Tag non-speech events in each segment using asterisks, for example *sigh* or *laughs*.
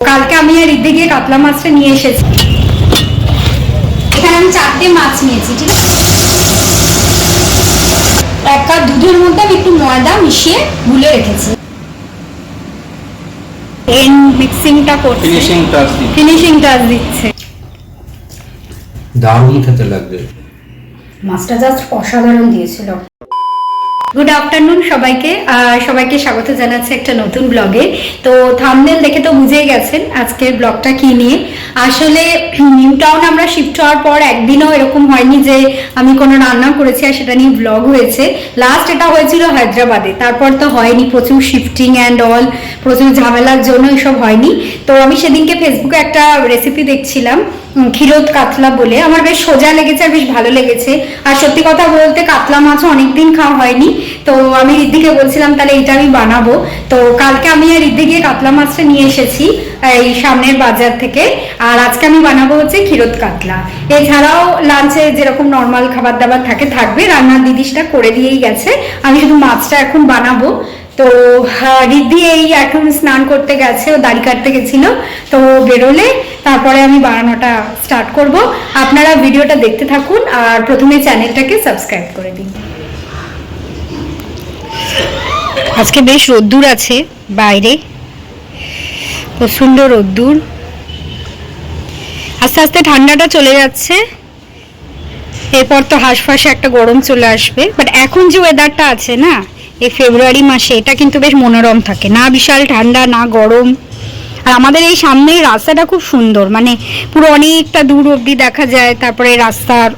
কালকে আমি আর ইদ্দি গিয়ে কাতলা মাছটা নিয়ে এসেছি। এখানে আমি চারটে মাছ নিয়েছি ঠিক আছে? এক কাপ দুধের মধ্যে আমি একটু ময়দা মিশিয়ে গুলে রেখেছি। এন মিক্সিংটা করছে। ফিনিশিং টাচ দিই ফিনিশিং টাচ দিচ্ছে। দারুণ খেতে লাগবে। মাছটা জাস্ট অসাধারণ দিয়েছিল। গুড আফটারনুন সবাইকে। সবাইকে স্বাগত জানাচ্ছি একটা নতুন ব্লগে তো থামনেল দেখে তো বুঝেই গেছেন আজকের ব্লগটা কি নিয়ে। আসলে নিউ টাউন আমরা শিফট হওয়ার পর একদিনও এরকম হয়নি যে আমি কোনো রান্না করেছি আর সেটা নিয়ে ব্লগ হয়েছে। লাস্ট এটা হয়েছিল হায়দ্রাবাদে। তারপর তো হয়নি, প্রচুর শিফটিং অ্যান্ড অল প্রচুর ঝামেলার জন্য এসব হয়নি। তো আমি সেদিনকে ফেসবুকে একটা রেসিপি দেখছিলাম। ক্ষীরোদ কাতলা বলে। আমার বেশ সোজা লেগেছে আর বেশ ভালো লেগেছে। আর সত্যি কথা বলতে কাতলা মাছও অনেকদিন খাওয়া হয়নি। তো আমি রিদ্দিকে বলছিলাম, তাহলে এটা আমি বানাবো। তো কালকে আমি আর রিদ্দি গিয়ে কাতলা মাছটা নিয়ে এসেছি, এই সামনের বাজার থেকে। আর আজকে আমি বানাবো হচ্ছে ক্ষীরোদ কাতলা। এছাড়াও লাঞ্চে যেরকম নর্মাল খাবার দাবার থাকে, থাকবে। রান্নার দিদি সেটা করে দিয়েই গেছে। আমি শুধু মাছটা এখন বানাবো। তো রিদ্ধি এই এখন স্নান করতে গেছে, ও দাড়ি কাটতে গেছিল। তো বেরোলে, তারপরে আমি বানানোটা স্টার্ট করব। আপনারা ভিডিওটা দেখতে থাকুন আর প্রথমে চ্যানেলটাকে সাবস্ক্রাইব করে দিন। আজকে বেশ রোদ্দুর আছে বাইরে। প্রচণ্ড রোদ্দুর। আস্তে আস্তে ঠান্ডাটা চলে যাচ্ছে। এরপর তো হাঁসফাঁসে একটা গরম চলে আসবে। বাট এখন যে ওয়েদারটা আছে না এই ফেব্রুয়ারি মাসে, এটা কিন্তু বেশ মনোরম থাকে। না বিশাল ঠান্ডা, না গরম। আর আমাদের এই সামনের রাস্তাটা খুব সুন্দর। মানে পুরো অনেকটা দূর অবধি দেখা যায়, তারপরে রাস্তার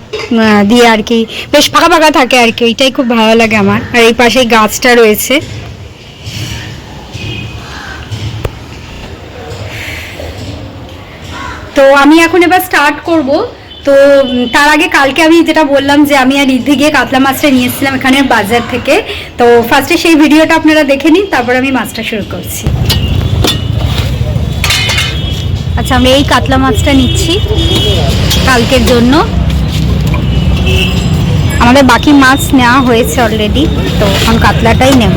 দিয়ে আর কি বেশ ফাঁকা ফাঁকা থাকে আর কি। এটাই খুব ভালো লাগে আমার। আর এই পাশে গাছটা রয়েছে। তো আমি এখন এবার স্টার্ট করব। তো তার আগে কালকে আমি যেটা বললাম যে আমি আর রিদ্ধি গিয়ে কাতলা মাছটা নিয়ে এসেছিলাম এখানে বাজার থেকে। তো ফার্স্টে সেই ভিডিওটা আপনারা দেখে নিন, তারপর আমি মাছটা শুরু করছি। আচ্ছা আমি এই কাতলা মাছটা নিচ্ছি কালকের জন্য। আমাদের বাকি মাছ নেওয়া হয়েছে অলরেডি তো এখন কাতলাটাই নেব।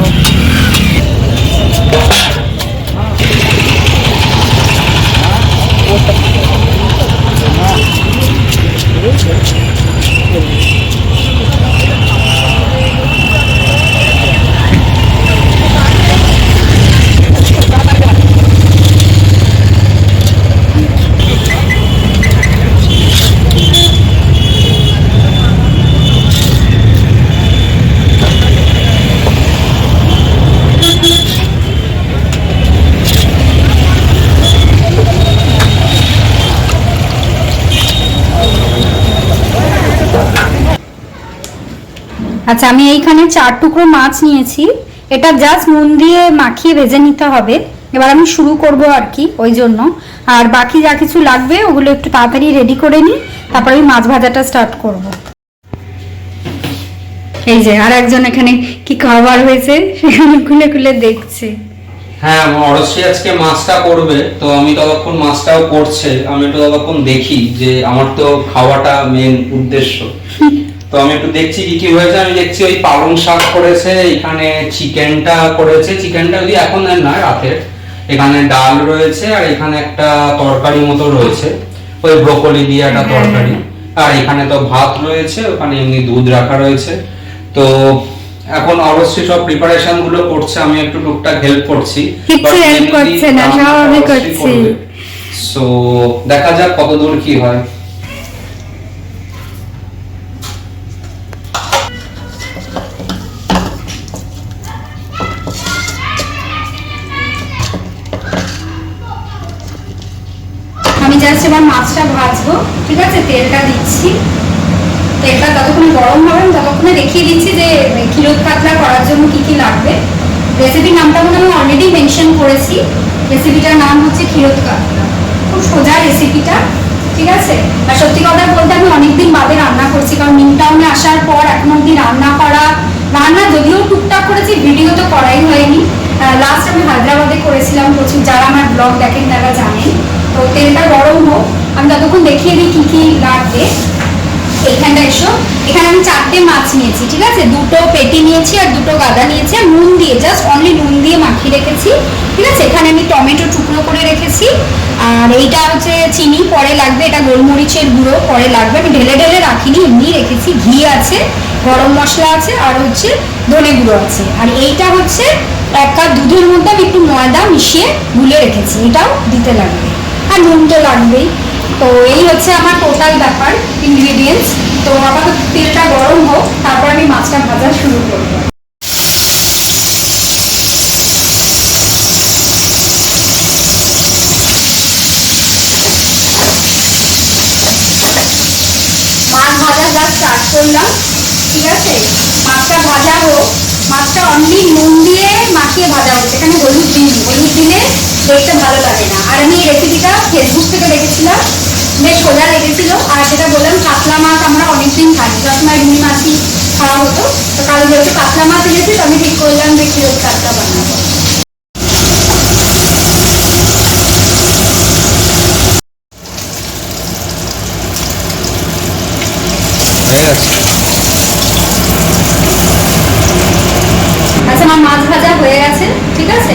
আচ্ছা আমি এইখানে চার টুকরো মাছ নিয়েছি। এটা জাস্ট নুন দিয়ে মাখিয়ে ভেজে নিতে হবে। এবার আমি শুরু করব আর কি ওই জন্য। আর বাকি যা কিছু লাগবে ওগুলো একটু তাড়াতাড়ি রেডি করে নিই তারপরে আমি মাছ ভাজাটা স্টার্ট করব। এই যে আর একজন এখানে কি খাবার হয়েছে সেখানে খুলে খুলে দেখছে। হ্যাঁ অরশ্রী আজকে মাছটা করবে তো আমি ততক্ষণ মাছটাও করছে আমি একটু ততক্ষণ দেখি যে আমার তো খাওয়াটা মেন উদ্দেশ্য। *laughs* তো আমি একটু দেখছি কি কি হয়েছে। আমি দেখছি ওই পালং শাক করেছে এখানে চিকেনটা করেছে। চিকেনটা যদি এখন না রাতের। এখানে ডাল রয়েছে আর এখানে একটা তরকারি মতো রয়েছে। ওই ব্রোকলি দিয়ে একটা তরকারি। আর এখানে তো ভাত রয়েছে ওখানে এমনি দুধ রাখা রয়েছে। তো এখন অবশ্যই সব প্রিপারেশনগুলো করছে আমি একটু টুকটাক হেল্প করছি। কিচ্ছু help করছে না, স্বাভাবিক করছি। সো দেখা যাক কত দূর কি হয়। জাস্ট এবার মাছটা ভাজবো, ঠিক আছে? তেলটা দিচ্ছি। তেলটা যতক্ষণ গরম হবে, আমি ততক্ষণে দেখিয়ে দিচ্ছি যে ক্ষীরোদ পাতলা করার জন্য কি কি লাগবে। রেসিপির নামটা মনে আমি অলরেডি মেনশন করেছি। রেসিপিটার নাম হচ্ছে ক্ষীরোদ কাতলা খুব সোজা রেসিপিটা ঠিক আছে? আর সত্যি কথা বলতে আমি অনেকদিন বাদে রান্না করছি, কারণ নিউ টাউনে আসার পর এখন অব্দি রান্না করা রান্না যদিও টুকটাক করেছি ভিডিও তো করাই হয়নি। লাস্ট আমি হায়দ্রাবাদে করেছিলাম প্রচুর। যারা আমার ব্লগ দেখেন তারা জানেন। তো তেলটা গরম হোক, আমি ততক্ষণ দেখিয়ে দিই কি কী লাগবে। এইখানটা এসো। এখানে আমি চারটে মাছ নিয়েছি, ঠিক আছে? দুটো পেটি নিয়েছি আর দুটো গাদা নিয়েছি আর নুন দিয়ে জাস্ট অনলি নুন দিয়ে মাখিয়ে রেখেছি, ঠিক আছে? এখানে আমি টমেটো টুকরো করে রেখেছি। আর এইটা হচ্ছে চিনি, পরে লাগবে এটা গোলমরিচের গুঁড়ো, পরে লাগবে। আমি ঢেলে ঢেলে রাখিনি এমনি রেখেছি। ঘি আছে। গরম মশলা আছে আর হচ্ছে ধনে গুঁড়ো আছে। আর এইটা হচ্ছে এক কাপ দুধের মধ্যে আমি একটু ময়দা মিশিয়ে গুলে রেখেছি, এটাও দিতে লাগবে। আর নুন তো লাগবেই। তো এই হচ্ছে আমার টোটাল ব্যাপার ইনগ্রিডিয়েন্টস তো আপাতত তেলটা গরম হোক, তারপর আমি মাছটা ভাজা শুরু করব মাছ ভাজা যা স্টার্ট করলাম ঠিক আছে মাছটা ভাজা হোক মাছটা অনলি নুন দিয়ে মাখিয়ে ভাজা হচ্ছে এখানে হলুদ দিন হলুদ দিলে দেখতে ভালো লাগে না আর আমি এই রেসিপিটা ফেসবুক থেকে দেখেছিলাম বেশ সোজা লেগেছিল আর যেটা বললাম কাতলা মাছ আমরা অনেকদিন খাই সবসময় রুই মাছই খাওয়া হতো তো কারণ মাছ এনেছি তো আমি ঠিক করলাম যে কীরকম কাতলা বানাবো হয়ে গেছে আচ্ছা আমার মাছ ভাজা হয়ে গেছে ঠিক আছে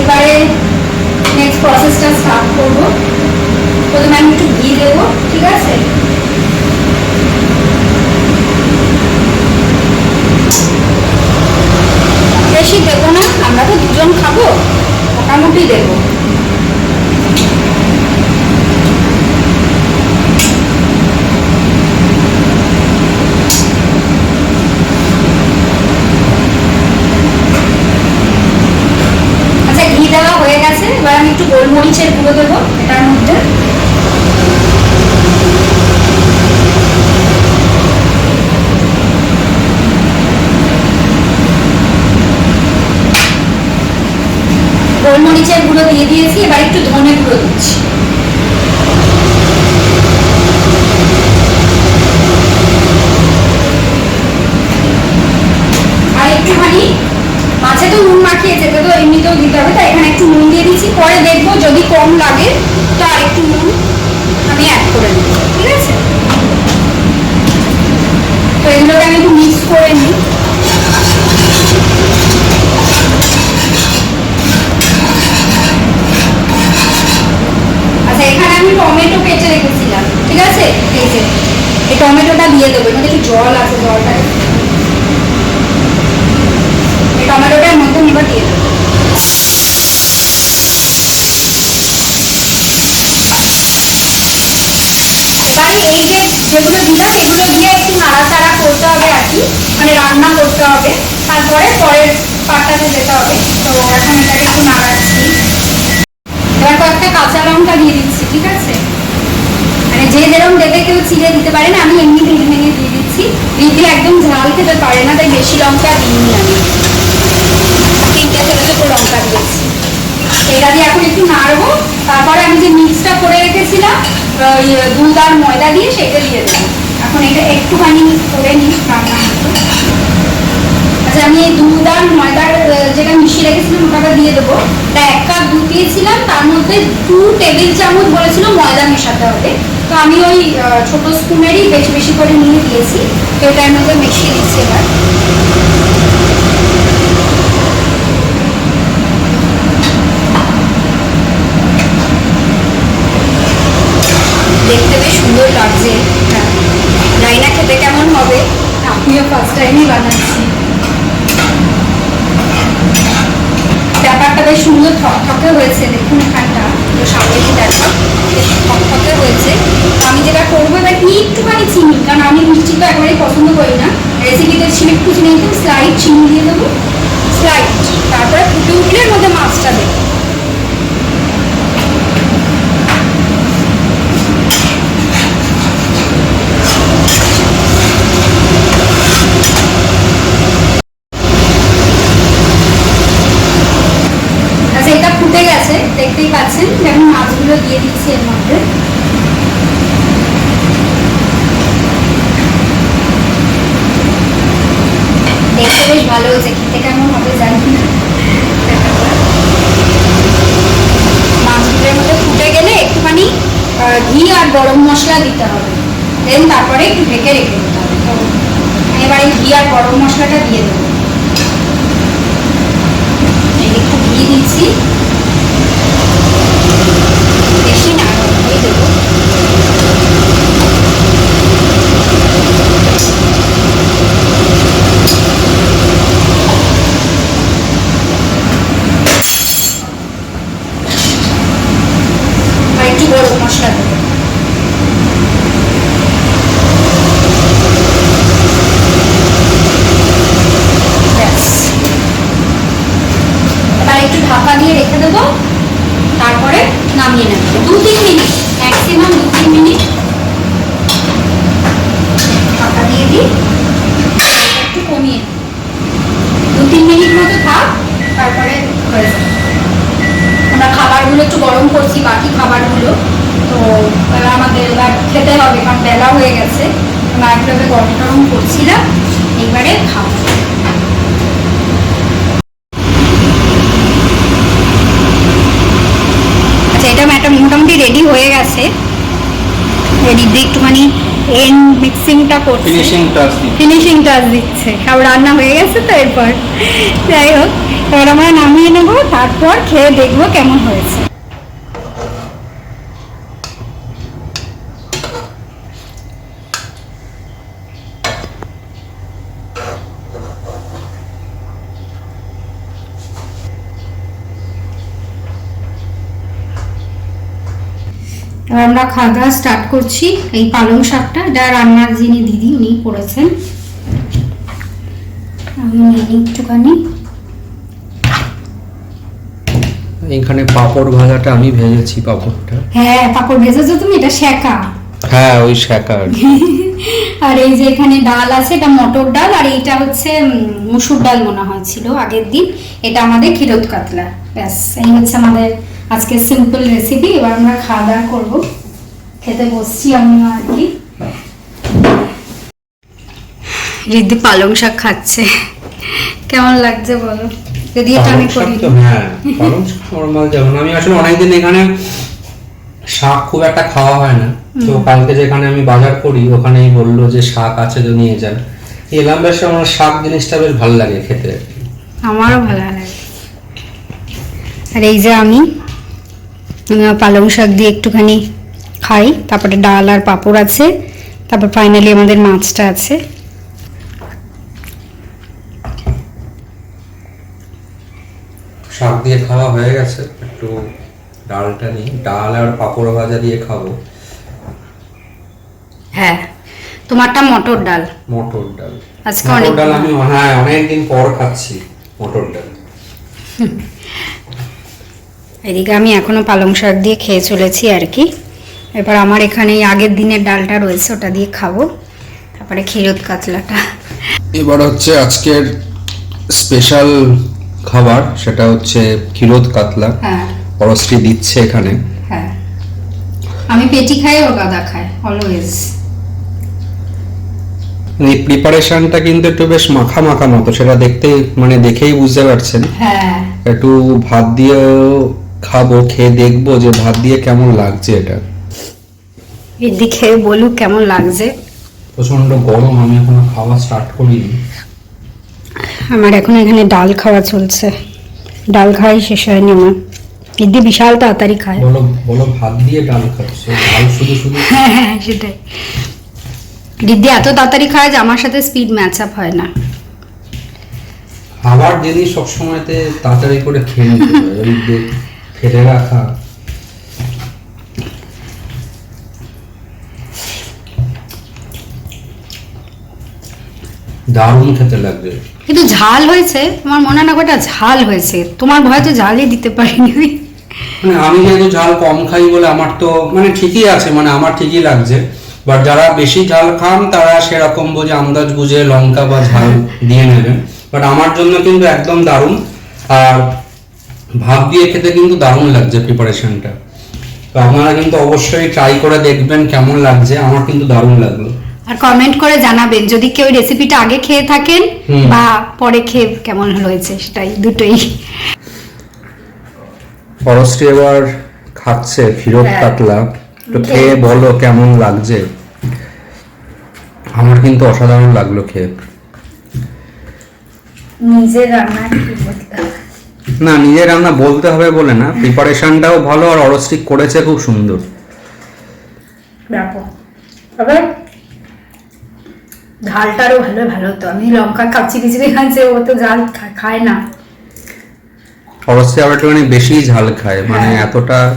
এবারে নেক্সট প্রসেসটা স্টার্ট করব প্রথমে আমি একটু ঘি দেবো ঠিক আছে বেশি দেবো না আমরা তো দুজন খাব মোটামুটি দেবো আচ্ছা ঘি দেওয়া হয়ে গেছে এবার আমি একটু গোলমরিচের গুঁড়ো দেবো এটার মধ্যে গোলমরিচের গুঁড়ো দিয়ে দিয়েছি এবার একটু ধনে গুঁড়ো দিচ্ছি আর একটুখানি মাছে তো নুন মাখিয়ে যেতে তো এমনিতেও দিতে হবে তাই এখানে একটু নুন দিয়ে দিচ্ছি পরে দেখব যদি কম লাগে তো আর একটু নুন আমি অ্যাড করে দেবো ঠিক আছে তো এগুলোকে আমি একটু মিক্স করে নিই আচ্ছা এখানে আমি টমেটো কেটে রেখেছিলাম ঠিক আছে এই এই টমেটোটা দিয়ে দেবো, এর মধ্যে জল আছে জলটা। এই টমেটোটার মধ্যে এবার দিয়ে দেবো। এবারে এই যে যেগুলো দিলাম, এগুলো দিয়ে একটু নাড়াচাড়া করতে হবে আর কি। মানে রান্না করতে হবে। তারপরে পরের পাটাতে যেতে হবে। তো এখন এটাকে একটু নাড়াচ্ছি। এবার কয়েকটা কাঁচা লঙ্কা দিয়ে দিচ্ছি, ঠিক আছে? মানে যে যেরকম দেবে কেউ চিড়ে দিতে পারে না, আমি এমনি ভেঙে ভেঙে দিয়ে দিচ্ছি। দিদি একদম ঝাল খেতে পারে না, তাই বেশি লঙ্কা দিইনি আমি। তিনটে থেকে দুটো লঙ্কা দিয়েছি। এটা দিয়ে এখন একটু নাড়বো। তারপরে আমি যে মিক্সটা করে রেখেছিলাম ওই দুধ আর ময়দা দিয়ে সেটা দিয়ে দেবো। এখন এটা একটুখানি করে নিই রান্না আচ্ছা আমি এই দুধ আর ময়দার যেটা মিশিয়ে রেখেছিলাম, ওটাকে দিয়ে দেবো। তা এক কাপ দুধ দিয়েছিলাম, তার মধ্যে টু টেবিল চামচ বলেছিল ময়দা মেশাতে হবে। তো আমি ওই ছোট স্পুনেরই বেশি বেশি করে নিয়ে দিয়েছি। তো এটার মধ্যে মিশিয়ে দিচ্ছি এবার দেখতে বেশ সুন্দর লাগছে হ্যাঁ জানি না খেতে কেমন হবে আমিও ফার্স্ট টাইমই বানাচ্ছি ব্যাপারটা বেশ সুন্দর থকথকে হয়েছে দেখুন এখানটা তো সামনে দিয়ে দেখা বেশ থকথকে হয়েছে তো আমি যেটা করব এবার একটুখানি চিনি কারণ আমি মিষ্টি তো একেবারেই পছন্দ করি না রেসিপিতে ছিল একটু চিনি একটু স্লাইড চিনি দিয়ে দেবো স্লাইড তারপরে ফুটে উঠলে এর মধ্যে মাছটা দেবো আচ্ছা এটা ফুটে গেছে দেখতেই পাচ্ছেন যে আমি মাছগুলো দিয়ে দিচ্ছি এর মধ্যে দেখতে বেশ ভালো হয়েছে খেতে কেমন হবে জানি না দেখা যাক। মাছগুলোর মধ্যে ফুটে গেলে একটুখানি আহ, ঘি আর গরম মশলা দিতে হবে। দেন তারপরে একটু ঢেকে রেখে দিতে হবে। আমি এবার এই ঘি আর গরম মশলাটা দিয়ে দেবো। একটু ঘি দিচ্ছি বেশি না অল্পই দেবো আর একটু গরম মশলা দেবো ব্যাস এবার একটু ঢাকা দিয়ে রেখে দেবো তারপরে নামিয়ে নেব দু তিন মিনিট ম্যাক্সিমাম দু তিন মিনিট ঢাকা দিয়ে দিই একটু কমিয়ে দিই। দু তিন মিনিট মতো থাক তারপরে হয়ে যাবে আমরা খাবারগুলো একটু গরম করছি বাকি খাবারগুলো তো এবার আমাদের এবার খেতে হবে কারণ বেলা হয়ে গেছে। মাইক্রোওয়েভে গরম টরম করছিলাম এইবারে খাব। আচ্ছা এটা একটা মোটামুটি রেডি হয়ে গেছে। রেডি দিয়ে একটুখানি এন্ড মিক্সিংটা করছে। ফিনিশিং টাচ দিচ্ছে। সব রান্না হয়ে গেছে তো এরপর। যাই হোক এবার আমরা নামিয়ে নেব তারপর খেয়ে দেখব কেমন হয়েছে। এবার আমরা খাওয়া দাওয়া স্টার্ট করছি। এই পালং শাকটা এটা রান্নার যিনি দিদি উনি করেছেন। আমি নিই একটুখানি। এখানে পাপড় ভাজাটা আমি ভেজেছি পাপড়টা। হ্যাঁ পাপড় ভেজেছো তুমি? এটা শেখা। হ্যাঁ ওই শাকার *laughs* আর এই যে এখানে ডাল আছে এটা মটর ডাল আর এইটা হচ্ছে মুসুর ডাল মনে হয়েছিল আগের দিন। এটা আমাদের ক্ষীরত কাতলা। ব্যাস এই হচ্ছে আমাদের আজকে সিম্পল রেসিপি এবার আমরা খাওয়া দাওয়া করব। খেতে বসছি আমি আর কি রিদ্ধি পালং শাক খাচ্ছে। কেমন লাগছে বলো? যদি এটা আমি শাক করি তো হ্যাঁ পালং শাক নর্মাল যেমন আমি আসলে অনেকদিন এখানে শাক খুব একটা খাওয়া হয় না। তো কালকে যেখানে আমি বাজার করি ওখানেই বলল যে শাক আছে তো নিয়ে যান। এলাম বেশ আমার শাক জিনিসটা বেশ ভালো লাগে খেতে আমারও ভালো লাগে। আর এই যে আমি পালং শাক দিয়ে একটুখানি খাই। তারপরে ডাল আর পাঁপড় আছে। তারপর ফাইনালি আমাদের মাছটা আছে। শাক দিয়ে খাওয়া হয়ে গেছে। একটু ডালটা নিই। ডাল আর পাঁপড় ভাজা দিয়ে খাব। হ্যাঁ। তোমারটা মটর ডাল। মটর ডাল। আজকে অনেক ডাল আমি হ্যাঁ অনেকদিন পর খাচ্ছি মটর ডাল। এদিকে আমি এখনও পালং শাক দিয়ে খেয়ে চলেছি আর কি। এবার আমার এখানে আগের দিনের ডালটা রয়েছে ওটা দিয়ে খাব। তারপরে ক্ষীরত কাতলাটা। এবার হচ্ছে আজকের স্পেশাল খাবার সেটা হচ্ছে ক্ষীরোদ কাতলা। হ্যাঁ। পরশ্রী দিচ্ছে এখানে। হ্যাঁ। আমি পেটি খাই ও গাদা খায় অলওয়েজ এই প্রিপারেশনটা কিন্তু একটু বেশ মাখা মাখা মতো সেটা দেখতে মানে দেখেই বুঝতে পারছেন। হ্যাঁ। একটু ভাত দিয়ে খাব খেয়ে দেখব যে ভাত দিয়ে কেমন লাগছে এটা। এদিকে বলুক কেমন লাগছে। প্রচণ্ড গরম আমি এখনও খাওয়া স্টার্ট করিনি। আমার এখন এখানে ডাল খাওয়া চলছে। ডাল খাওয়াই শেষ হয়নি আমার। দিদি বিশাল তাড়াতাড়ি খায়। বলো বলো ভাত দিয়ে ডাল খাচ্ছে ডাল শুধু শুধু হ্যাঁ হ্যাঁ সেটাই। দিদি এত তাড়াতাড়ি খায় যে আমার সাথে স্পিড ম্যাচ আপ হয় না। খাবার জিনিস সবসময়তে তাড়াতাড়ি করে খেয়ে নিতে হয় ফেলে রাখা। দারুণ খেতে লাগবে। কিন্তু ঝাল হয়েছে? আমার মনে না ওটা ঝাল হয়েছে? তোমার ভয় তো ঝালই দিতে পারিনি। মানে আমি যেহেতু ঝাল কম খাই বলে আমার তো মানে ঠিকই আছে মানে আমার ঠিকই লাগছে। বাট যারা বেশি ঝাল খান তারা সেরকম বুঝে আন্দাজ বুঝে লঙ্কা বা ঝাল দিয়ে নেবেন। বাট আমার জন্য কিন্তু একদম দারুণ। আর ভাত দিয়ে খেতে কিন্তু দারুণ লাগছে প্রিপারেশনটা তো আপনারা কিন্তু অবশ্যই ট্রাই করে দেখবেন কেমন লাগছে আমার কিন্তু দারুণ লাগল। আর কমেন্ট করে জানাবেন যদি কেউ রেসিপিটা আগে খেয়ে থাকেন বা পরে খেয়ে কেমন হয়েছে সেটাই দুটোই। পরশ্রী এবার খাচ্ছে ফিরত হ্যাঁ। কাতলা। তো খেয়ে বলো কেমন লাগছে? আমার কিন্তু অসাধারণ লাগল খেয়ে। নিজের রান্না কি বলতে হবে? না নিজের রান্না বলতে হবে বলে না। প্রিপারেশনটাও ভালো আর অরস্টিক করেছে খুব সুন্দর। ব্যাপক। তবে ঝালটারও ভালো ভালো হতো আমি লঙ্কা কাপচি খিচুড়ি খাচ্ছে ও তো ঝাল খায় না। অরস্টি আবার একটুখানি বেশি ঝাল খায়। মানে হ্যাঁ। এতটা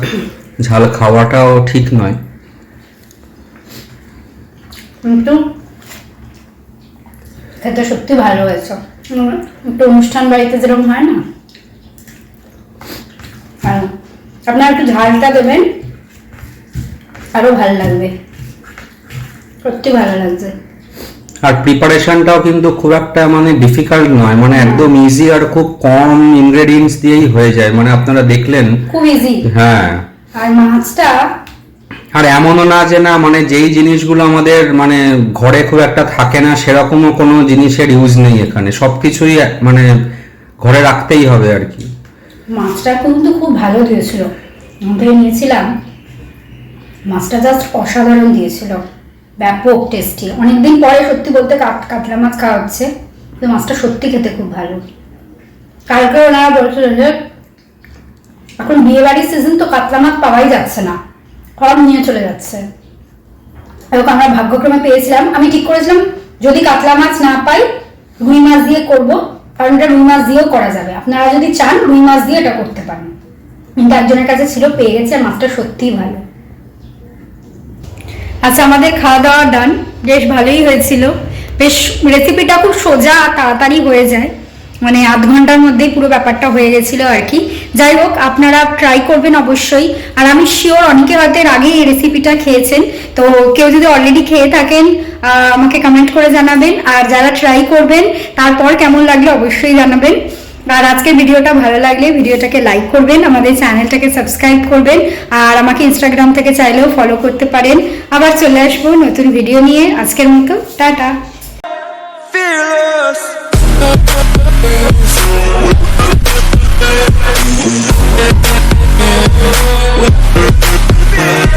ঝাল খাওয়াটাও ঠিক নয়। কিন্তু খেতে সত্যি ভালো হয়েছে। একটু অনুষ্ঠান বাড়িতে যেরকম হয় না? আর আপনারা একটু ঝালটা দেবেন। আরও ভালো লাগবে। সত্যি ভালো লাগছে। আর প্রিপারেশনটাও কিন্তু খুব একটা মানে ডিফিকাল্ট নয়। মানে একদম ইজি আর খুব কম ইনগ্রেডিয়েন্টস দিয়েই হয়ে যায়। মানে আপনারা দেখলেন। খুব ইজি হ্যাঁ। আর মাছটা আর এমনও না যে না মানে যেই জিনিসগুলো আমাদের মানে ঘরে খুব একটা থাকে না সেরকমও কোনো জিনিসের ইউজ নেই এখানে। সবকিছুই মানে ঘরে রাখতেই হবে আর কি। মাছটা কিন্তু খুব ভালো দিয়েছিল আমাদের নিয়েছিলাম। মাছটা জাস্ট অসাধারণ দিয়েছিল। ব্যাপক টেস্টি অনেকদিন পরে সত্যি বলতে কাত- কাতলা মাছ খাওয়া হচ্ছে। কিন্তু মাছটা সত্যি খেতে খুব ভালো। কালকে ওনারা বলছিল যে, এখন বিয়ে বাড়ির সিজন তো কাতলা মাছ পাওয়াই যাচ্ছে না। সব নিয়ে চলে যাচ্ছে। এবং আমরা ভাগ্যক্রমে পেয়েছিলাম। আমি ঠিক করেছিলাম, যদি কাতলা মাছ না পাই, রুই মাছ দিয়ে করব। কারণ এটা রুই মাছ দিয়েও করা যাবে। আপনারা যদি চান, রুই মাছ দিয়ে এটা করতে পারেন। কিন্তু একজনের কাছে ছিল, পেয়ে গেছে আর মাছটা সত্যিই ভালো। আচ্ছা আমাদের খাওয়া দাওয়া ডান বেশ ভালোই হয়েছিল। বেশ রেসিপিটা খুব সোজা তাড়াতাড়ি হয়ে যায়। মানে আধ ঘণ্টার মধ্যেই পুরো ব্যাপারটা হয়ে গেছিল আর কি। যাই হোক, আপনারা ট্রাই করবেন অবশ্যই। আর আমি শিওর অনেকে হয়তো এর আগেই এই রেসিপিটা খেয়েছেন। তো কেউ যদি অলরেডি খেয়ে থাকেন আমাকে কমেন্ট করে জানাবেন। আর যারা ট্রাই করবেন, তারপর কেমন লাগলে অবশ্যই জানাবেন। আর আজকের ভিডিওটা ভালো লাগলে ভিডিওটাকে লাইক করবেন, আমাদের চ্যানেলটাকে সাবস্ক্রাইব করবেন, আর আমাকে ইনস্টাগ্রাম থেকে চাইলেও ফলো করতে পারেন। আবার চলে আসব নতুন ভিডিও নিয়ে। আজকের মতো, টাটা। Yeah.